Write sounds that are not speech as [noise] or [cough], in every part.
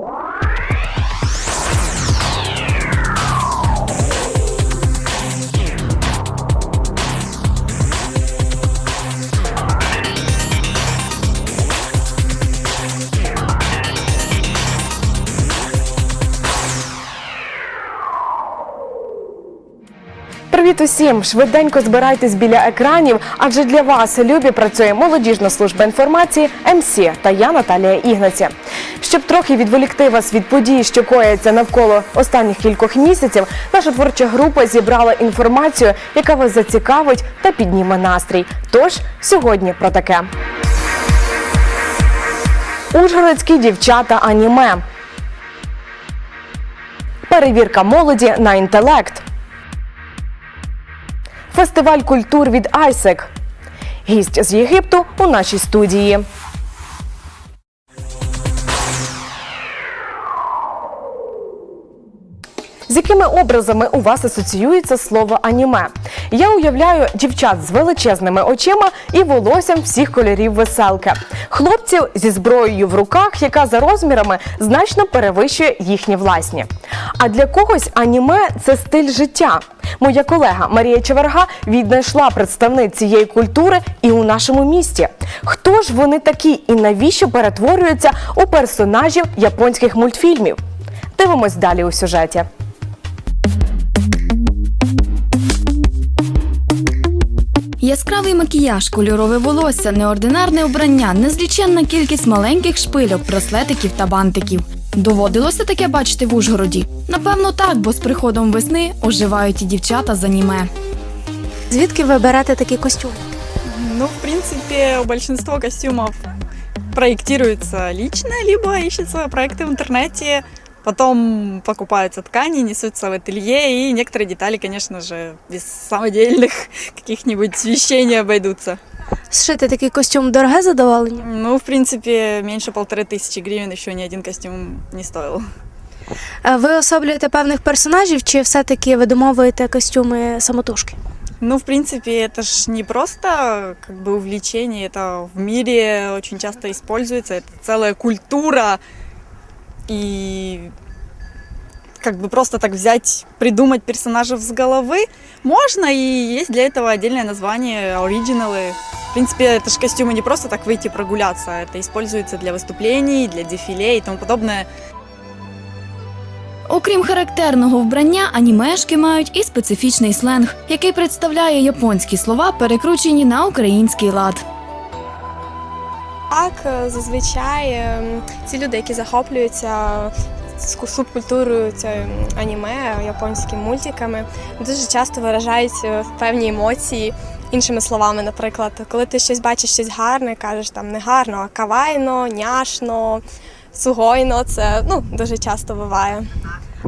What? Привіт усім! Швиденько збирайтесь біля екранів, адже для вас любі працює молодіжна служба інформації МС та я Наталія Ігнаці. Щоб трохи відволікти вас від подій, що кояться навколо останніх кількох місяців, наша творча група зібрала інформацію, яка вас зацікавить та підніме настрій. Тож сьогодні про таке. Ужгородські дівчата аніме. Перевірка молоді на інтелект. Фестиваль культур від Айсек. Гість з Єгипту у нашій студії. З якими образами у вас асоціюється слово аніме? Я уявляю дівчат з величезними очима і волоссям всіх кольорів веселки. Хлопців зі зброєю в руках, яка за розмірами значно перевищує їхні власні. А для когось аніме це стиль життя. Моя колега Марія Чеверга віднайшла представниць цієї культури і у нашому місті. Хто ж вони такі і навіщо перетворюються у персонажів японських мультфільмів? Дивимось далі у сюжеті. Яскравий макіяж, кольорове волосся, неординарне обрання, незліченна кількість маленьких шпильок, браслетиків та бантиків. Доводилося таке бачити в Ужгороді? Напевно, так, бо з приходом весни оживають і дівчата з аніме. Звідки ви берете такі костюми? Ну, в принципе, большинство костюмов проектируется лично, либо ищется проекты в интернете, потом покупаются ткани, несутся в ателье, и некоторые детали, конечно же, без самодельных [laughs] каких-нибудь вещей не обойдутся. Зшити такий костюм дороге задоволення? Ну, в принципе, меньше полторы тысячи гривен еще ни один костюм не стоил. Е, Ви особлюєте певних персонажів, чи все-таки видумовуєте костюми самотужки? Ну, в принципе, это ж не просто как бы увлечение, это в мире очень часто используется, это целая культура. И как бы просто так взять, придумать персонажев с головы можно, и есть для этого отдельное название оригиналы. В принципе, это же костюмы не просто так выйти прогуляться, это используется для выступлений, для дефиле и тому подобное. Окрім характерного вбрання, анімешки мають і специфічний сленг, який представляє японські слова, перекручені на український лад. Так, е, зазвичай е, ці люди, які захоплюються субкультурою це аніме, японськими мультиками, дуже часто виражають е, певні емоції іншими словами. Наприклад, коли ти щось бачиш щось гарне, кажеш там не гарно, а кавайно, няшно, сугойно. Це ну дуже часто буває.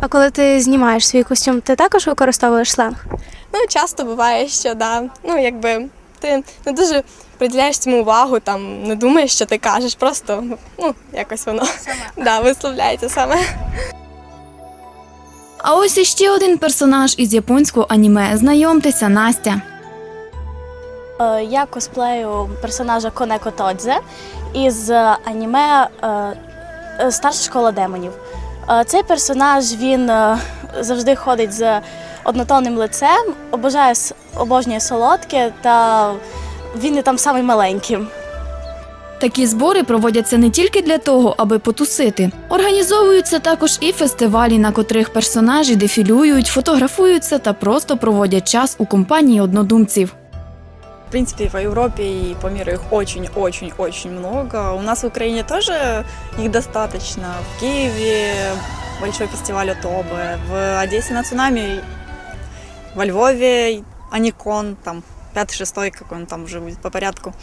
А коли ти знімаєш свій костюм, ти також використовуєш сленг? Ну, часто буває, що да, ну якби ти не дуже приділяєш цьому увагу, там не думаєш, що ти кажеш, просто ну якось воно [laughs] да, висловляється саме. А ось іще один персонаж із японського аніме. Знайомтеся, Настя. Е, Я косплею персонажа Конеко Тодзе із аніме е, е, Старша школа демонів. Цей персонаж він завжди ходить з однотонним лицем, обожає обожнює солодке та він є там самий маленьким. Такі збори проводяться не тільки для того, аби потусити. Організовуються також і фестивалі, на котрих персонажі дефілюють, фотографуються та просто проводять час у компанії однодумців. В принципе, по Европе и по миру их очень-очень-очень много. У нас в Украине тоже их достаточно. В Киеве большой фестиваль Отобе, в Одессе на цунами, во Львове Аникон, там 5-6, как он там уже будет по порядку.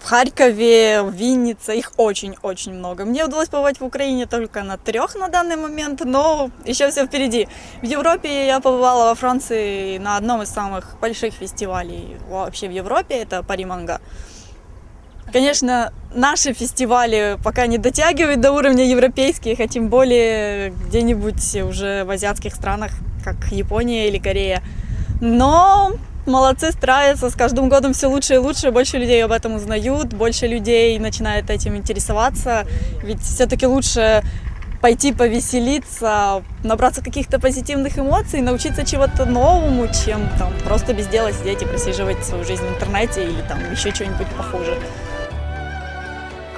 В Харькове, в Виннице, их очень-очень много. Мне удалось побывать в Украине только на трех на данный момент, но еще все впереди. В Европе я побывала во Франции на одном из самых больших фестивалей вообще в Европе, это Пари. Конечно, наши фестивали пока не дотягивают до уровня европейских, а тем более где-нибудь уже в азиатских странах, как Япония или Корея. Но молодцы, стараются, с каждым годом все лучше и лучше, больше людей об этом узнают, больше людей начинают этим интересоваться, ведь все-таки лучше пойти повеселиться, набраться каких-то позитивных эмоций, научиться чего-то новому, чем там просто без дела сидеть и просиживать свою жизнь в интернете или там еще что-нибудь похуже.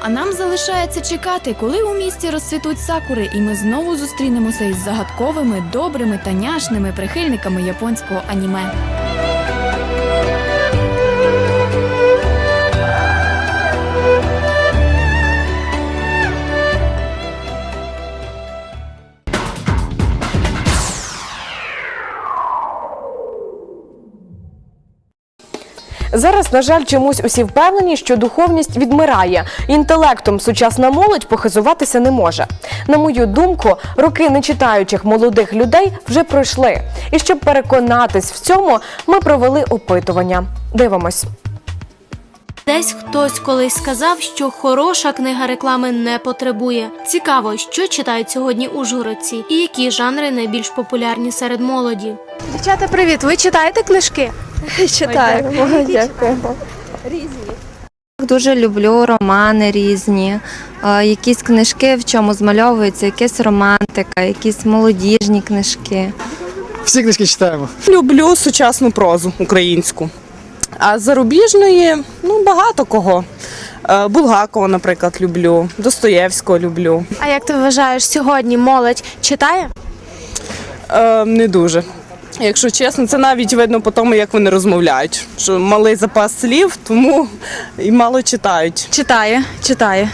А нам залишається чекати, коли у місті розцвітуть сакури, і ми знову зустрінемося із загадковими, добрими та няшними прихильниками японського аніме. Зараз, на жаль, чомусь усі впевнені, що духовність відмирає. Інтелектом сучасна молодь похизуватися не може. На мою думку, роки нечитаючих молодих людей вже пройшли. І щоб переконатись в цьому, ми провели опитування. Дивимось. Десь хтось колись сказав, що хороша книга реклами не потребує. Цікаво, що читають сьогодні ужгородці і які жанри найбільш популярні серед молоді. Дівчата, привіт! Ви читаєте книжки? Читаємо, дякуємо. Дуже люблю романи різні, е, якісь книжки, в чому змальовується якась романтика, якісь молодіжні книжки. Всі книжки читаємо. Люблю сучасну прозу українську. А зарубіжної ну багато кого. Е, Булгакова, наприклад, люблю, Достоєвського люблю. А як ти вважаєш, сьогодні молодь читає? Е, не дуже. Якщо чесно, це навіть видно по тому, як вони розмовляють. Що малий запас слів, тому і мало читають. Читає, читає.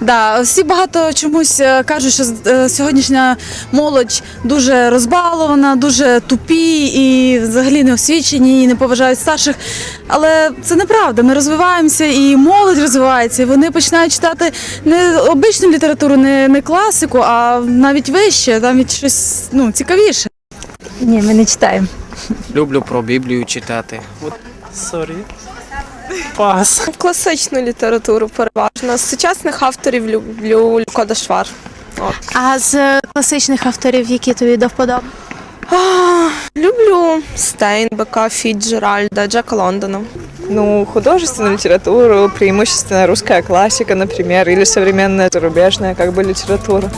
Да, всі багато чомусь е, кажуть, що е, сьогоднішня молодь дуже розбалована, дуже тупі і взагалі не освічені, і не поважають старших. Але це неправда. Ми розвиваємося, і молодь розвивається. І вони починають читати не обичну літературу, не, не класику, а навіть вище, навіть щось ну, цікавіше. Ні, ми не читаємо. Люблю про Біблію читати. Сорі. Пас. Класичну літературу переважно. З сучасних авторів люблю Кода Швар. А з класичних авторів, які тобі до вподоби? Люблю Стейнбека, Фіджеральда, Джека Лондона. Ну, художественную литературу, преимущественно русская классика, например, или современная зарубежная как бы литература.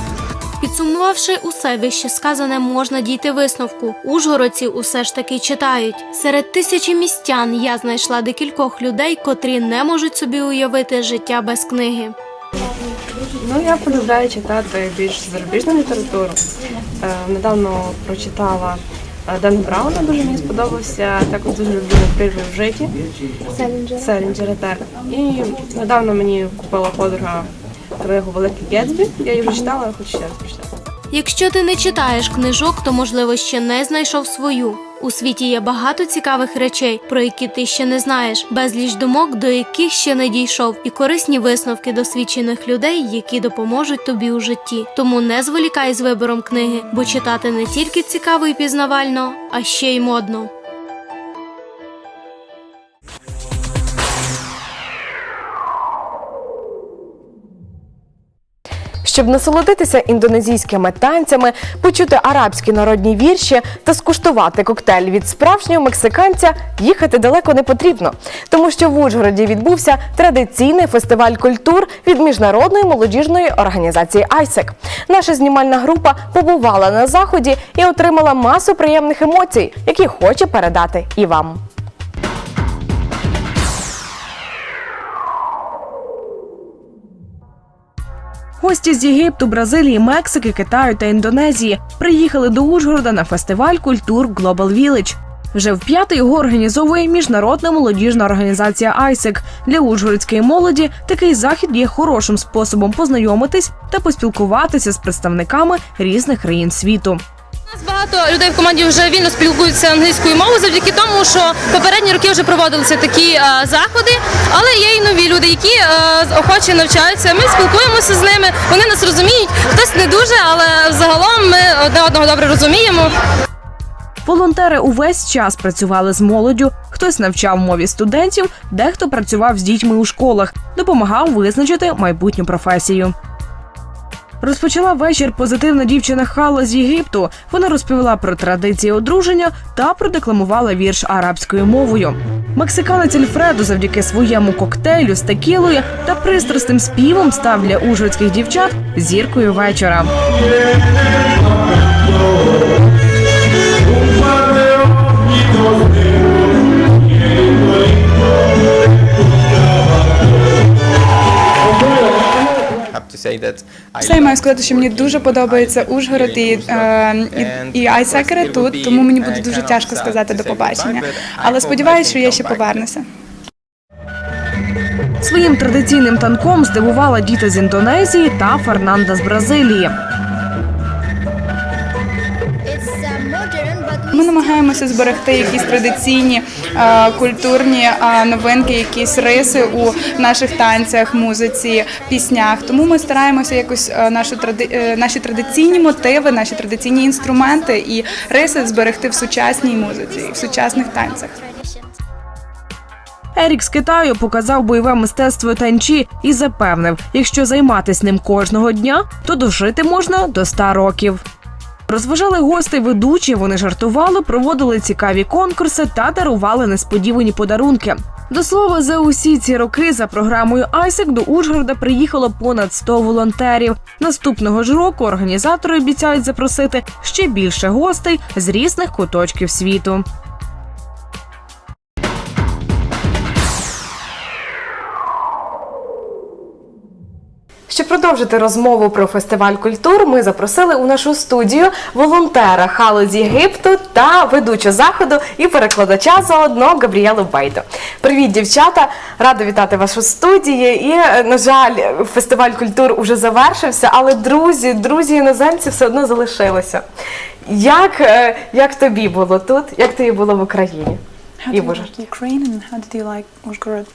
Підсумувавши усе вище сказане, можна дійти висновку. Ужгородці усе ж таки читають. Серед тисячі містян я знайшла декількох людей, котрі не можуть собі уявити життя без книги. Ну, я полюбляю читати більш зарубіжну літературу. Е, недавно прочитала е, Брауна, дуже мені сподобався. Також дуже люблю «Прижив в житті. Селінджера. так. І недавно мені купила подруга книгу Великий Гетсбі. Я її вже читала, але хочу ще раз прочитати. Якщо ти не читаєш книжок, то можливо ще не знайшов свою. У світі є багато цікавих речей, про які ти ще не знаєш, безліч думок, до яких ще не дійшов, і корисні висновки досвідчених людей, які допоможуть тобі у житті. Тому не зволікай з вибором книги, бо читати не тільки цікаво і пізнавально, а ще й модно. Щоб насолодитися індонезійськими танцями, почути арабські народні вірші та скуштувати коктейль від справжнього мексиканця, їхати далеко не потрібно, тому що в Ужгороді відбувся традиційний фестиваль культур від міжнародної молодіжної організації ISEC. Наша знімальна група побувала на заході і отримала масу приємних емоцій, які хоче передати і вам. Гості з Єгипту, Бразилії, Мексики, Китаю та Індонезії приїхали до Ужгорода на фестиваль культур Global Village. Вже в п'ятий його організовує міжнародна молодіжна організація ISEC. Для ужгородської молоді такий захід є хорошим способом познайомитись та поспілкуватися з представниками різних країн світу. Багато людей в команді вже вільно спілкуються англійською мовою завдяки тому, що попередні роки вже проводилися такі е, заходи, але є і нові люди, які е, охоче навчаються. Ми спілкуємося з ними, вони нас розуміють. Хтось не дуже, але загалом ми одне одного добре розуміємо. Волонтери увесь час працювали з молоддю. Хтось навчав мові студентів, дехто працював з дітьми у школах, допомагав визначити майбутню професію. Розпочала вечір позитивна дівчина Хала з Єгипту. Вона розповіла про традиції одруження та продекламувала вірш арабською мовою. Мексиканець Альфредо завдяки своєму коктейлю з текілою та пристрасним співом став для ужгородських дівчат зіркою вечора. Все, я маю сказати, що мені дуже подобається Ужгород і, е, і, і айсекери тут, тому мені буде дуже тяжко сказати до побачення. Але сподіваюся, що я ще повернуся. Своїм традиційним танком здивувала діта з Індонезії та Фернанда з Бразилії. Ми намагаємося зберегти якісь традиційні культурні е, новинки, якісь риси у наших танцях, музиці, піснях. Тому ми стараємося якось е, нашу е, наші традиційні мотиви, наші традиційні інструменти і риси зберегти в сучасній музиці, в сучасних танцях. Ерік з Китаю показав бойове мистецтво танчі і запевнив, якщо займатися ним кожного дня, то дожити можна до 100 років. Розважали гостей ведучі, вони жартували, проводили цікаві конкурси та дарували несподівані подарунки. До слова, за усі ці роки за програмою ISEC до Ужгорода приїхало понад 100 волонтерів. Наступного ж року організатори обіцяють запросити ще більше гостей з різних куточків світу. Щоб продовжити розмову про фестиваль культур, ми запросили у нашу студію волонтера Халу з Єгипту та ведучу заходу і перекладача заодно Габріелу Бейдо. Привіт, дівчата! Рада вітати вас у студії. І, е, на жаль, фестиваль культур уже завершився, але друзі, друзі іноземці все одно залишилися. Як, е, як тобі було тут? Як тобі було в Україні? Ukraine and how did you like Ужгород?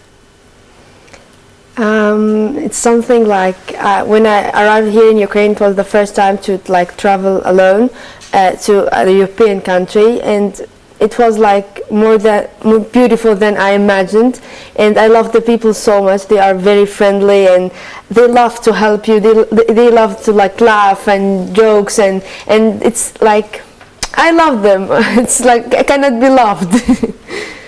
Um, it's something like uh, when I arrived here in Ukraine, was the first time to like travel alone uh, to a European country, and it was like more than more beautiful than I imagined. And I love the people so much. They are very friendly and they love to help you. They they, they love to like laugh and jokes and and it's like I love them. [laughs] It's like I cannot be loved. [laughs]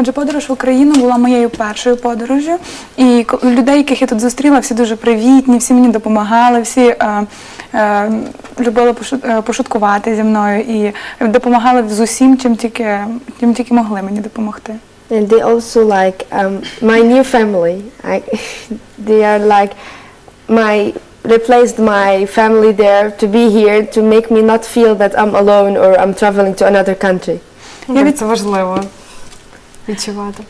Отже, подорож в Україну була моєю першою подорожю, і ко- людей, яких я тут зустріла, всі дуже привітні, всі мені допомагали, всі е, е, любили е, пошуткувати зі мною і допомагали з усім, чим тільки, чим тільки могли мені допомогти. And they also like um, my new family. I, [laughs] they are like my replaced my family there to be here to make me not feel that I'm alone or I'm traveling to another country. Я від... Це важливо відчувати.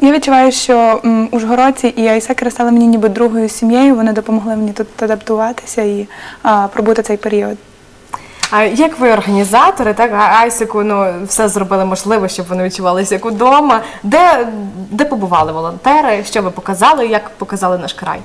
Я відчуваю, що м, ужгородці і айсекери стали мені ніби другою сім'єю. Вони допомогли мені тут адаптуватися і а, пробути цей період. А як ви організатори, так Айсику, ну все зробили можливо, щоб вони відчувалися як удома. Де, де побували волонтери? Що ви показали? Як показали наш край?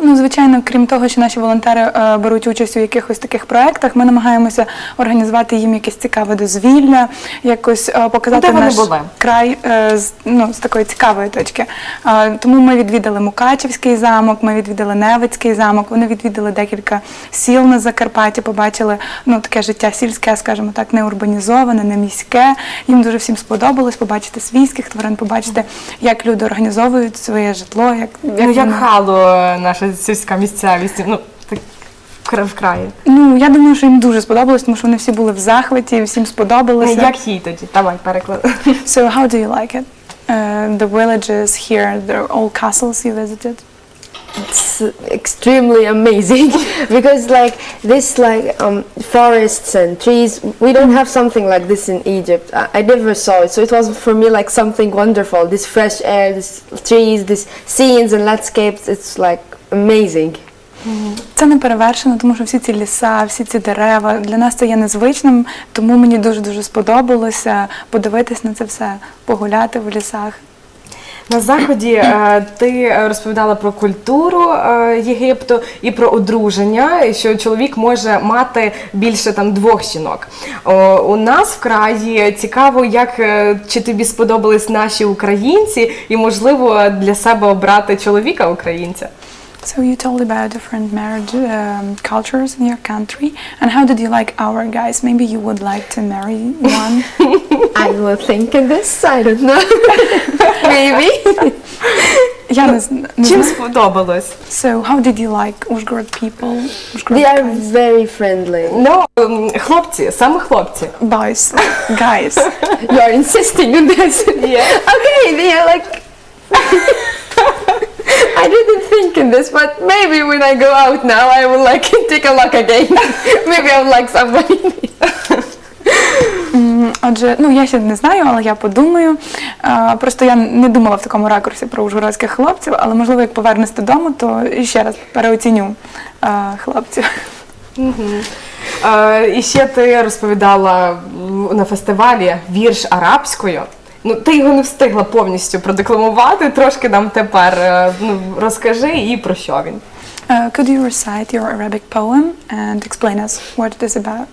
Ну, звичайно, крім того, що наші волонтери е, беруть участь у якихось таких проєктах, ми намагаємося організувати їм якесь цікаве дозвілля, якось е, показати Де вони наш були? край е, з, ну, з такої цікавої точки. Е, тому ми відвідали Мукачівський замок, ми відвідали Невицький замок, вони відвідали декілька сіл на Закарпатті, побачили ну, таке життя сільське, скажімо так, не урбанізоване, не міське. Їм дуже всім сподобалось побачити свійських тварин, побачити, як люди організовують своє житло. Як, Ну як хало наша сільська місцевість, ну так в краї. Ну, я думаю, що їм дуже сподобалось, тому що вони всі були в захваті, всім сподобалося. Як їй тоді? Давай переклад. So how do you like it? Uh, the villages here, they're all castles you visited. It's extremely amazing [laughs] because like this like um, forests and trees we don't have something like this in Egypt. I, I never saw it, so it was for me like something wonderful. This fresh air, this trees, this scenes and landscapes. It's like amazing. Це не перевершено, тому що всі ці ліса, всі ці дерева для нас це є незвичним, тому мені дуже дуже сподобалося подивитись на це все, погуляти в лісах. На заході е, ти е, розповідала про культуру е, Єгипту і про одруження, що чоловік може мати більше там двох жінок. У нас в краї цікаво, як чи тобі сподобались наші українці, і можливо для себе обрати чоловіка українця. So you told about different marriage um, cultures in your country, and how did you like our guys? Maybe you would like to marry one. [laughs] I will think in this. I don't know. [laughs] Maybe. [laughs] Я не, зн- не Чим знаю. сподобалось? So, how did you like Uzhgorod people? Uzhgorod They are guys? very friendly. Ну, ем, хлопці, саме хлопці. Boys, guys. You are insisting on this. Yeah. Okay, they are like. I didn't think in this, but maybe when I go out now, I will like [laughs] take a look again. [laughs] maybe I will like somebody. Отже, ну я ще не знаю, але я подумаю. А, Просто я не думала в такому ракурсі про ужгородських хлопців, але можливо, як повернусь додому, то ще раз переоціню а, хлопців. Е, і ще ти розповідала м, на фестивалі вірш арабською. Ну, ти його не встигла повністю продекламувати. Трошки нам тепер е, ну, розкажи і про що він. Uh, could you recite your Arabic poem and explain us what it is about?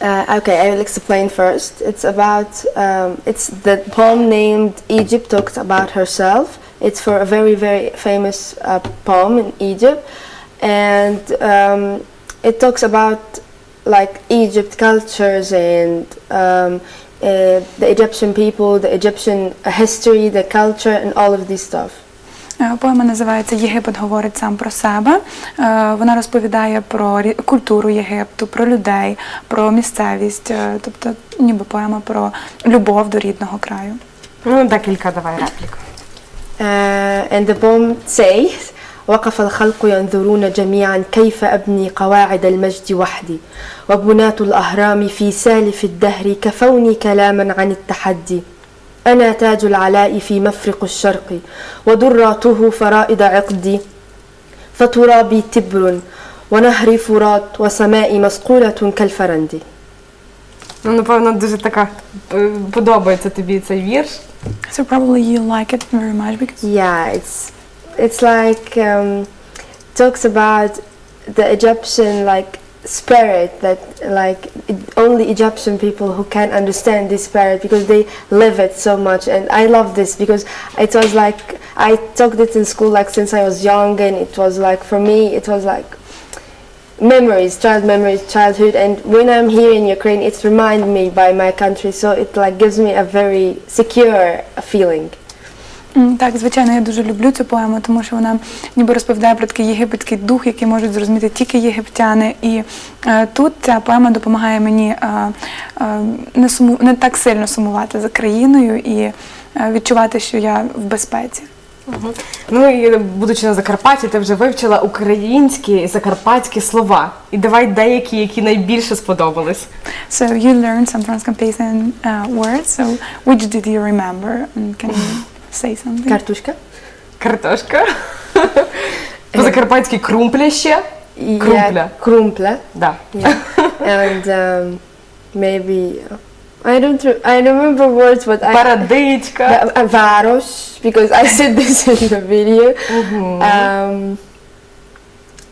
Uh, okay, I will explain first. It's about um, it's the poem named Egypt talks about herself. It's for a very very famous uh, poem in Egypt, and um, it talks about like Egypt cultures and um, uh, the Egyptian people, the Egyptian history, the culture, and all of this stuff. Е, Поема називається Єгипет говорить сам про себе. Е, Вона розповідає про рі- культуру Єгипту, про людей, про місцевість, е, тобто ніби поема про любов до рідного краю. Ну, декілька давай реплік. Uh, and the poem says وقف الخلق ينظرون جميعا كيف أبني قواعد المجد وحدي وبناة الأهرام في سالف الدهر كفوني كلاما عن التحدي أنا تاج العلاء في مفرق الشرق ودراته فرائد عقدي فترابي تبر ونهري فرات وسمائي مسقولة كالفرندي Ну, напевно, дуже така е, подобається тобі цей вірш. So probably you like it very much because Yeah, it's it's like um, talks about the Egyptian like spirit that like only Egyptian people who can understand this spirit because they live it so much. And I love this because it was like I talked it in school like since I was young and it was like for me it was like memories child memories childhood. And when I'm here in Ukraine it reminds me by my country. So it like gives me a very secure feeling Так, звичайно, я дуже люблю цю поему, тому що вона ніби розповідає про такий єгипетський дух, який можуть зрозуміти тільки єгиптяни. І е, тут ця поема допомагає мені е, е, не суму не так сильно сумувати за країною і е, відчувати, що я в безпеці. Ну і будучи на Закарпатті, ти вже вивчила українські і закарпатські слова. І давай деякі, які найбільше сподобались. So you learned some Transcaucasian uh, words. So which did you remember? And can you say something? Картушка Картошка. По-закарпатськи крумпля ще. Yeah, Крумпля. Krumpla. Да. Yeah. and um, maybe I don't re- I remember words, but I Парадичка. the, uh, varos because I said this in the video. Um,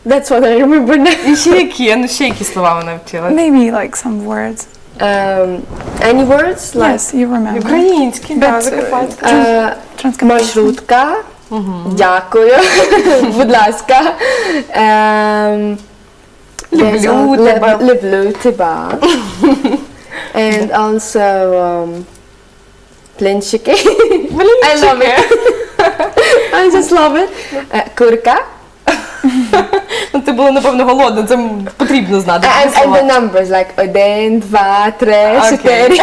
that's what I remember now. І ще які, ну ще які слова вона вчила? Maybe like some words. Um, any words like Yes, you remember. Українські, да, But, закарпатські. uh, Transcaucasian. маршрутка. Дякую. [laughs] Будь ласка. Um, there's Люблю al- тебе. lib- Люблю тебе. [laughs] And also um, блинчики. [laughs] I love it. I just love it. Uh, курка. [laughs] Ну, ти була, напевно, голодна, це потрібно знати. And, and the numbers like один, два, три, чотири.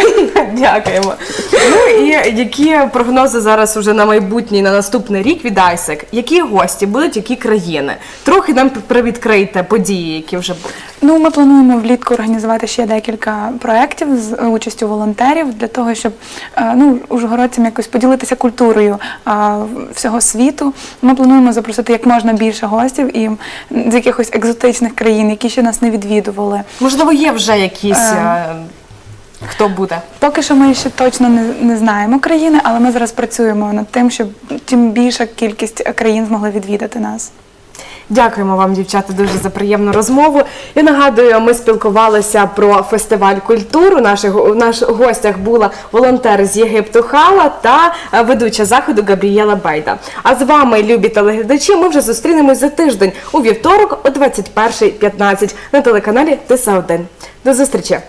[laughs] Дякуємо. Ну і які прогнози зараз уже на майбутній, на наступний рік від ISEC? Які гості будуть, які країни? Трохи нам привідкрийте події, які вже будуть. Ну, ми плануємо влітку організувати ще декілька проєктів з участю волонтерів для того, щоб е, ну, ужгородцям якось поділитися культурою всього світу. Ми плануємо запросити як можна більше гостів і з якихось екзотичних країн, які ще нас не відвідували. Можливо, є вже якісь. Е. е, Хто буде? Поки що ми ще точно не, не знаємо країни, але ми зараз працюємо над тим, щоб тим більша кількість країн змогли відвідати нас. Дякуємо вам, дівчата, дуже за приємну розмову. Я нагадую, ми спілкувалися про фестиваль культур. У наших у наших гостях була волонтер з Єгипту Хала та е, ведуча заходу Габрієла Байда. А з вами, любі телеглядачі, ми вже зустрінемось за тиждень у вівторок о 21.15 на телеканалі Тиса 1 До зустрічі!